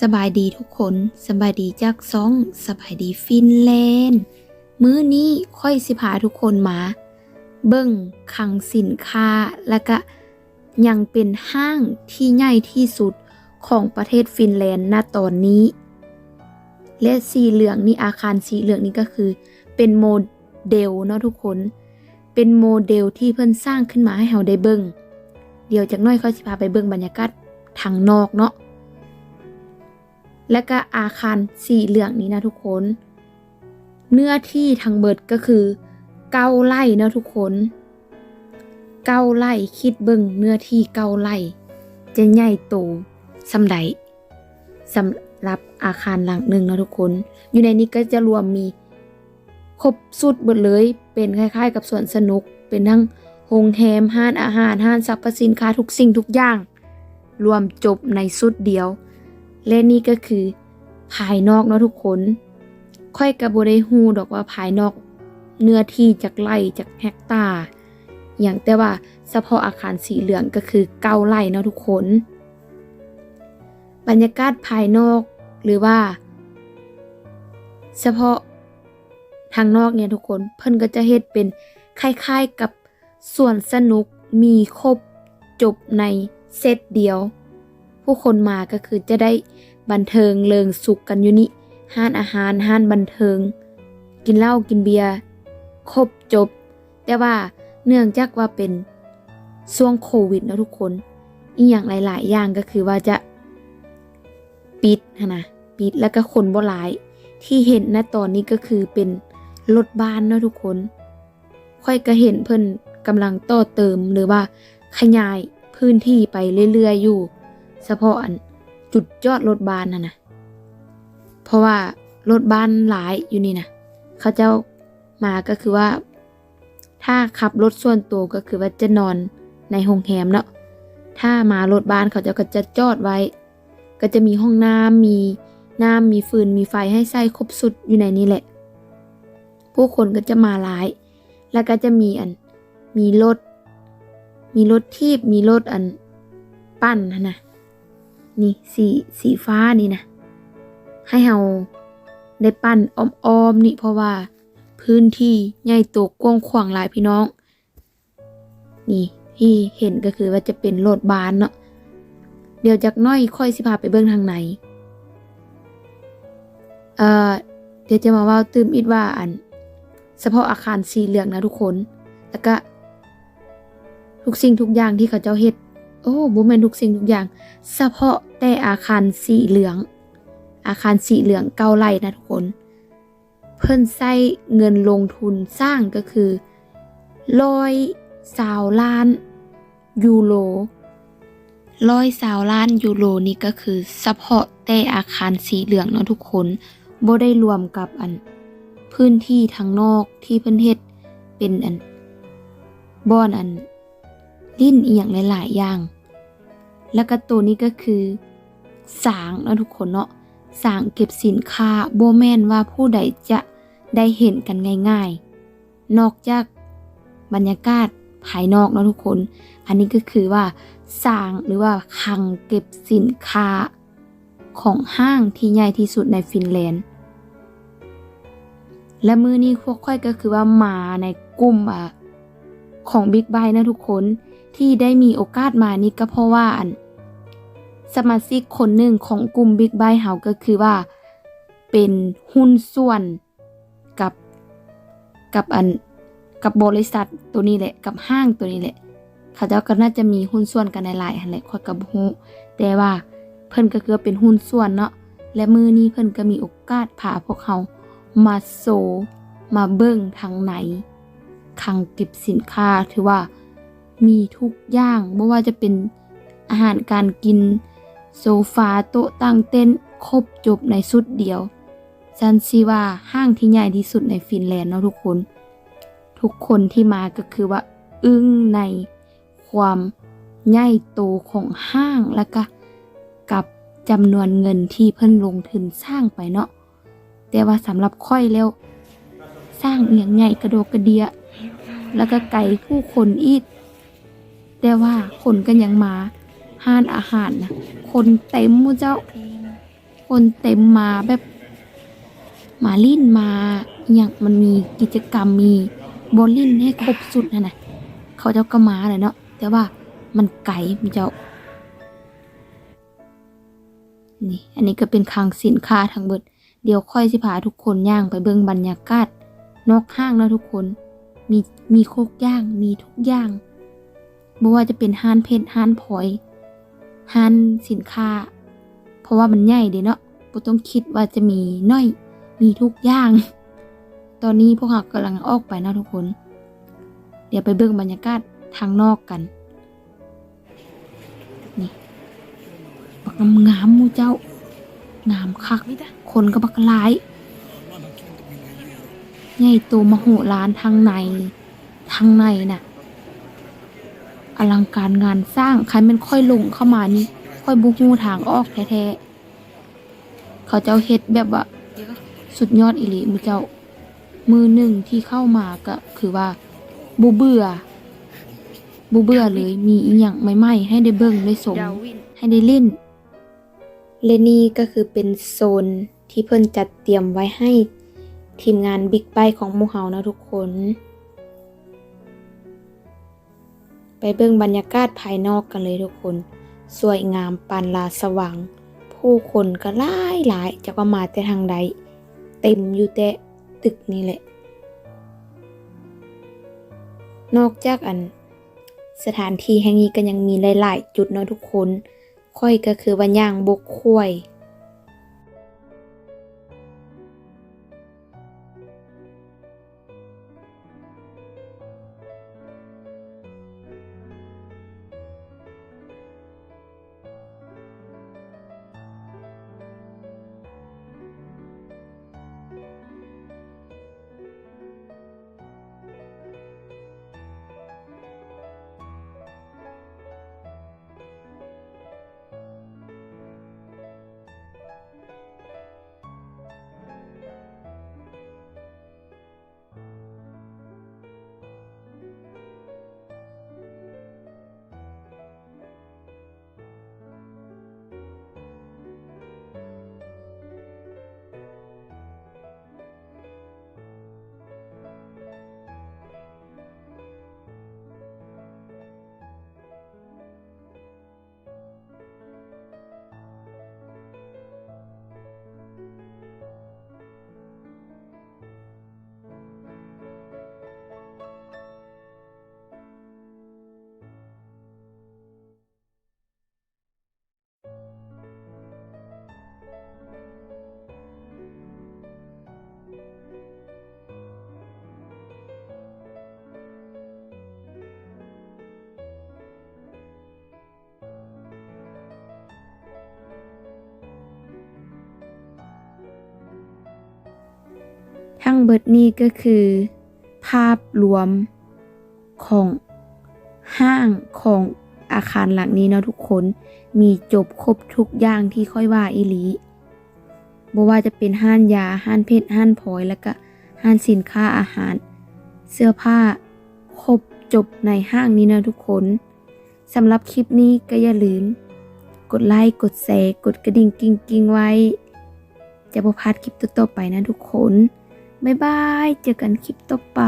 สบายดีทุกคนสบายดีจากซองสบายดีฟินแลนด์มื้อนี้ค่อยสิพาทุกคนมา เบิ่งคลังสินค้าและก็ยังเป็นห้างที่ใหญ่ที่สุดของประเทศฟินแลนด์ณตอนนี้ และสีเหลืองนี่อาคารสีเหลืองนี่ก็คือเป็นโมเดลเนาะทุกคน เป็นโมเดลที่เพิ่นสร้างขึ้นมาให้เราได้เบิ่งเดี๋ยวจากน้อยเขาสิพาไปเบิ่งบรรยากาศทางนอกเนาะ และก็อาคารสีเหลืองนี้นะทุกคน เนื้อที่ทั้งเบิดก็คือเก้าไร่เนาะทุกคนเก้าไร่คิดเบิ่งเนื้อที่เก้าไร่จะใหญ่โตสำใดสำหรับอาคารหลังหนึ่งนะทุกคน อยู่ในนี้ก็จะรวมมีครบสุดหมดเลย เป็นคล้ายๆ กับสวนสนุก เป็นทั้งโรงแรมห้านอาหารห้านสรรพสินค้าทุกสิ่งทุกอย่าง รวมจบในสุดเดียว และนี่ก็คือ ภายนอกเนาะทุกคนค่อยกับบได้ฮูดอกว่าภายนอกเนื้อที่จากไร่จากเฮกตาร์อย่างแต่ว่าเฉพาะอาคารสีเหลืองก็คือเก้าไร่เนาะทุกคน บรรยากาศภายนอกหรือว่า เฉพาะทางนอกเนี่ยทุกคนเพิ่นก็จะเฮ็ดเป็นคล้ายๆกับส่วนสนุกมีครบจบในเซตเดียว ผู้คนมาก็คือจะได้บันเทิงเลิงสุขกันอยู่นี่ห้านอาหารห้านบันเทิง กินเหล้ากินเบียร์ครบจบ แต่ว่าเนื่องจากว่าเป็นช่วงโควิดนะทุกคน อีกอย่างหลาย ๆ อย่างก็คือว่าจะปิดนะปิดแล้วก็คนบ่หลาย ที่เห็นณตอนนี้ก็คือเป็นรถบ้านเนาะทุกคน ค่อยก็เห็นเพิ่นกำลังต่อเติมหรือว่าขยายพื้นที่ไปเรื่อย ๆ อยู่ เฉพาะอันจุดจอดรถบ้านน่ะนะเพราะว่ารถบ้านหลายอยู่นี่นะเขาเจ้ามาก็คือว่า ถ้าขับรถส่วนตัวก็คือว่าจะนอนในโรงแรมเนาะถ้ามารถบ้านเขาเจะก็จะจอดไว้ ก็จะมีห้องน้ำมีน้ำมีฟืนมีไฟให้ใส่ครบสุดอยู่ในนี้แหละ ผู้คนก็จะมาหลาย แล้วก็จะมีอันมีรถ มีรถทีบมีรถอัน ปั้นนะนะ นี่สีสีฟ้านี่นะ ให้เราได้ปั้นอ้อมๆนี่เพราะว่าพื้นที่ใหญ่โตกว้างขวางหลายพี่น้อง นี่ที่เห็นก็คือว่าจะเป็นรถบานเนาะเดี๋ยวจากน้อยค่อยสิพาไปเบิ่งทางไหนเอ่อเดี๋ยวจะมาว่าตืมอิดว่าอันเฉพาะอาคารสีเหลืองนะทุกคน แล้วก็ทุกสิ่งทุกอย่างที่เขาเจ้าเฮ็ด โอ้บ่แมนทุกสิ่งทุกอย่าง เฉพาะ แต่อาคารสีเหลือง อาคารสีเหลืองเก้าไร่นะทุกคน เพิ่นใช้เงินลงทุนสร้างก็คือร้อยสาวล้าน ยูโรร้อยสาวล้านยูโรนี่ก็คือเฉพาะแต่อาคารสีเหลืองเนาะทุกคนบ่ได้รวมกับอัน พื้นที่ทางนอกที่เพิ่นเฮ็ดเป็นอันบ่อนอัน ลิ้นเอีหยังหลายๆอย่าง แล้วก็ตัวนี้ก็คือ สางเนาะทุกคนเนาะสางเก็บสินค้าโบแมนว่าผู้ใดจะได้เห็นกันง่ายๆ นอกจากบรรยากาศภายนอกเนาะทุกคน อันนี้ก็คือว่าสางหรือว่าคลังเก็บสินค้าของห้างที่ใหญ่ที่สุดในฟินแลนด์ และมือนี้พวกค่อยก็คือว่ามาในกลุ่มของบิ๊กไบนะทุกคนที่ได้มีโอกาสมานี่ก็เพราะว่าอัน สมาชิกคนหนึ่งของกลุ่มบิ๊กไบเฮาก็คือว่า เป็นหุ้นส่วนกับกับอันกับบริษัทตัวนี้แหละกับห้างตัวนี้แหละ เขาเจ้าก็น่าจะมีหุ้นส่วนกันหลายๆหั่นแหละคอยก็บ่ฮู้แต่ว่าเพิ่นก็คือเป็นหุ้นส่วนเนาะและมือนี้เพิ่นก็มีโอกาสพาพวกเขามาโซ มาเบิ่งทางไหนคลังเก็บสินค้าถือว่ามีทุกอย่างไม่ว่าจะเป็นอาหารการกิน โซฟาโต๊ะตั้งเต้นครบจบในสุดเดียวซันซีว่าห้างที่ใหญ่ที่สุดในฟินแลนด์เนาะทุกคน ทุกคนที่มาก็คือว่า อึ้งในความใหญ่โตของห้างแล้วก็กับจำนวนเงินที่เพิ่นลงทุนสร้างไปเนาะแต่ว่าสำหรับค่อยแล้ว สร้างเอียงใหญ่กระโดกกระเดีย แล้วก็ไก่ผู้คนอีกแต่ว่าคนก็ยังมา ห้านอาหารนะคนเต็มมูเจ้า คนเต็มมาแบบมาลิ่นมาอย่างมันมีกิจกรรมมีบอลลิ่นให้ครบสุดนะนะเขาเจ้าก็มาเลยเนาะแต่ว่ามันไก่มันเจ้านี่อันนี้ก็เป็นคลังสินค้าทั้งเบิด เดี๋ยวค่อยสิพาทุกคนย่างไปเบิ่งบรรยากาศนอกห้างนะทุกคน มีมีโคกย่างมีทุกอย่างบ่ว่าจะเป็นห้านเพชรห้านพลอย ห้านสินค้า เพราะว่ามันใหญ่เด้เนาะบ่ต้องคิดว่าจะมีน้อย มีทุกอย่าง ตอนนี้พวกเรากำลังออกไปนะทุกคน เดี๋ยวไปเบิ่งบรรยากาศทางนอกกัน นี่บักงามมูเจ้างามคัก คนก็บักหลายใหญ่โตมโหฬารทางใน ทางในน่ะ อลังการงานสร้างใครมันค่อยลงเข้ามานี่ ค่อยบุกงูทางออกแท้ๆเขาเจ้าเฮ็ดแบบว่า สุดยอดอิลิมือเจ้า มือหนึ่งที่เข้ามาก็คือว่าบูเบื่อบูเบื่อเลยมีอีหยังใหม่ๆให้ได้เบิ่งได้สมให้ได้เล่นและนี่ก็คือเป็นโซนที่เพิ่นจัดเตรียมไว้ให้ทีมงานบิ๊กไบของหมู่เฮานะทุกคน ไปเบิ่งบรรยากาศภายนอกกันเลยทุกคน สวยงามปานลาสว่าง ผู้คนก็หลายหลายจะว่ามาแต่ทางใด เต็มอยู่แต่ตึกนี่แหละ นอกจากอันสถานที่แห่งนี้ก็ยังมีหลาย ๆ จุดเนาะทุกคน ค่อยก็คือว่าย่างบกข้วย เบิดนี้ก็คือ ภาพรวมของห้างของอาคารหลังนี้เนาะทุกคนมีจบครบทุกอย่างที่ค่อยว่าอีหลีบ่ว่าจะเป็นห้านยาห้านเพชรห้านพลอยแล้วก็ห้านสินค้าอาหาร เสื้อผ้าครบจบในห้างนี้นะทุกคนสำหรับคลิปนี้ก็อย่าลืม กดไลค์กดแชร์กดกระดิ่งกิ้งๆไว้ จะบ่พลาดคลิปต่อๆไปนะทุกคน บ๊ายบาย เจอกันคลิปต่อไป